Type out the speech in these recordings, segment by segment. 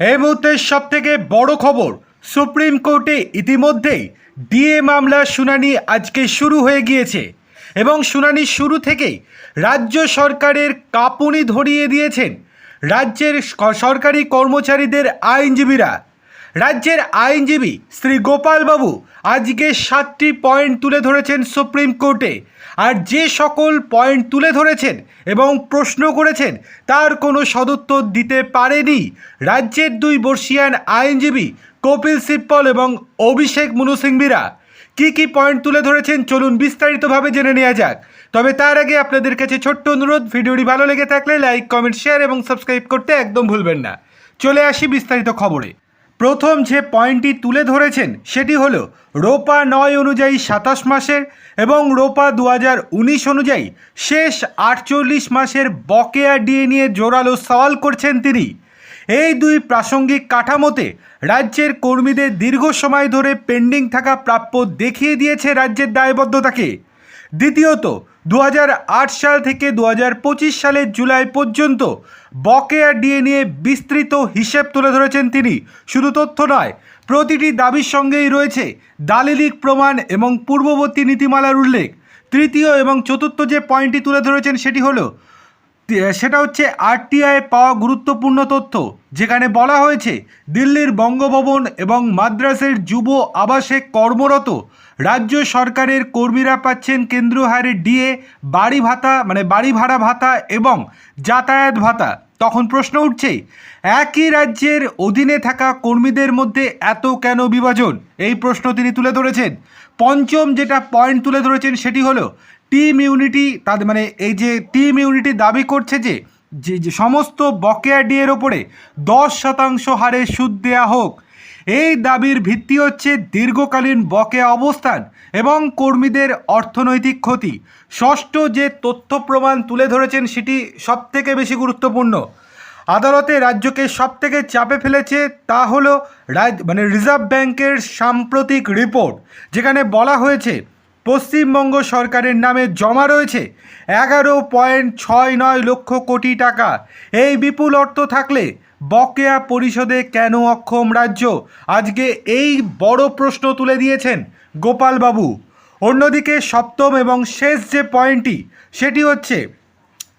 এই মুহূর্তে সব থেকে বড় খবর, সুপ্রিম কোর্টে ইতিমধ্যেই ডিএ মামলার শুনানি আজকে শুরু হয়ে গিয়েছে এবং শুনানি শুরু থেকেই রাজ্য সরকারের কাঁপুনি ধরিয়ে দিয়েছেন রাজ্যের সরকারি কর্মচারীদের আইনজীবীরা। রাজ্যের আইনজীবী শ্রী গোপালবাবু আজকে সাতটি পয়েন্ট তুলে ধরেছেন সুপ্রিম কোর্টে। আর যে সকল পয়েন্ট তুলে ধরেছেন এবং প্রশ্ন করেছেন, তার কোনো সদুত্তর দিতে পারেনি রাজ্যের দুই বর্ষিয়ান আইনজীবী কপিল সিপ্পল এবং অভিষেক মনু সিংবিরা কি কি পয়েন্ট তুলে ধরেছেন চলুন বিস্তারিতভাবে জেনে নেওয়া যাক। তবে তার আগে আপনাদের কাছে ছোট্ট অনুরোধ, ভিডিওটি ভালো লেগে থাকলে লাইক, কমেন্ট, শেয়ার এবং সাবস্ক্রাইব করতে একদম ভুলবেন না। চলে আসি বিস্তারিত খবরে। প্রথম যে পয়েন্টটি তুলে ধরেছেন সেটি হল রোপা নয় অনুযায়ী সাতাশ মাসের এবং রোপা দু উনিশ অনুযায়ী শেষ আটচল্লিশ মাসের বকেয়া ডিএ নিয়ে জোরালো সওয়াল করছেন তিনি। এই দুই প্রাসঙ্গিক কাঠামোতে রাজ্যের কর্মীদের দীর্ঘ সময় ধরে পেন্ডিং থাকা প্রাপ্য দেখিয়ে দিয়েছে রাজ্যের দায়বদ্ধতাকে। দ্বিতীয়ত দু হাজার আট সাল থেকে দু হাজার পঁচিশ সালের জুলাই পর্যন্ত বকেয়া ডিএ নিয়ে বিস্তৃত হিসেব তুলে ধরেছেন তিনি। শুধু তথ্য নয়, প্রতিটি দাবির সঙ্গেই রয়েছে দালিলিক প্রমাণ এবং পূর্ববর্তী নীতিমালার উল্লেখ। তৃতীয় এবং চতুর্থ যে পয়েন্টটি তুলে ধরেছেন সেটি হলো সেটা হচ্ছে আরটিআই পাওয়া গুরুত্বপূর্ণ তথ্য। যেখানে বলা হয়েছে, দিল্লির বঙ্গভবন এবং মাদ্রাসের যুব আবাসে কর্মরত রাজ্য সরকারের কর্মীরা পাচ্ছেন কেন্দ্রীয় হারে ডিএ, বাড়ি ভাতা মানে বাড়ি ভাড়া ভাতা এবং যাতায়াত ভাতা। তখন প্রশ্ন উঠছে, একই রাজ্যের অধীনে থাকা কর্মীদের মধ্যে এত কেন বিভাজন? এই প্রশ্ন তিনি তুলে ধরেছেন। পঞ্চম যেটা পয়েন্ট তুলে ধরেছেন সেটি হলো টিম ইউনিটি তাদের মানে এই যে টিম ইউনিটি দাবি করছে যে যে সমস্ত বকেয়া ডিয়ের ওপরে দশ শতাংশ হারে সুদ দেয়া হোক। এই দাবির ভিত্তি হচ্ছে দীর্ঘকালীন বকেয়া অবস্থান এবং কর্মীদের অর্থনৈতিক ক্ষতি। ষষ্ঠ যে তথ্য প্রমাণ তুলে ধরেছেন সেটি সবথেকে বেশি গুরুত্বপূর্ণ। আদালতে রাজ্যকে সবথেকে চাপে ফেলেছে তা হলো রাজ মানে রিজার্ভ ব্যাংকের সাম্প্রতিক রিপোর্ট, যেখানে বলা হয়েছে পশ্চিমবঙ্গ সরকারের নামে জমা রয়েছে এগারো পয়েন্ট ছয় নয় লক্ষ কোটি টাকা। এই বিপুল অর্থ থাকলে বকেয়া পরিষদে কেন অক্ষম রাজ্য? আজকে এই বড় প্রশ্ন তুলে দিয়েছেন গোপালবাবু। অন্যদিকে সপ্তম এবং শেষ যে পয়েন্টটি, সেটি হচ্ছে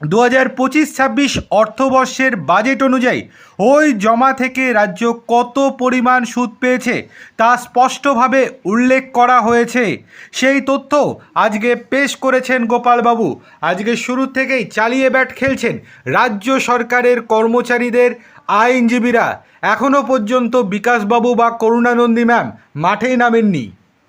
দু হাজার পঁচিশ ছাব্বিশ অর্থবর্ষের বাজেট অনুযায়ী ওই জমা থেকে রাজ্য কত পরিমাণ সুদ পেয়েছে তা স্পষ্টভাবে উল্লেখ করা হয়েছে। সেই তথ্য আজকে পেশ করেছেন গোপালবাবু। আজকে শুরু থেকেই চালিয়ে ব্যাট খেলছেন রাজ্য সরকারের কর্মচারীদের আইনজীবীরা। এখনও পর্যন্ত বিকাশবাবু বা করুণানন্দী ম্যাম মাঠেই নামেননি।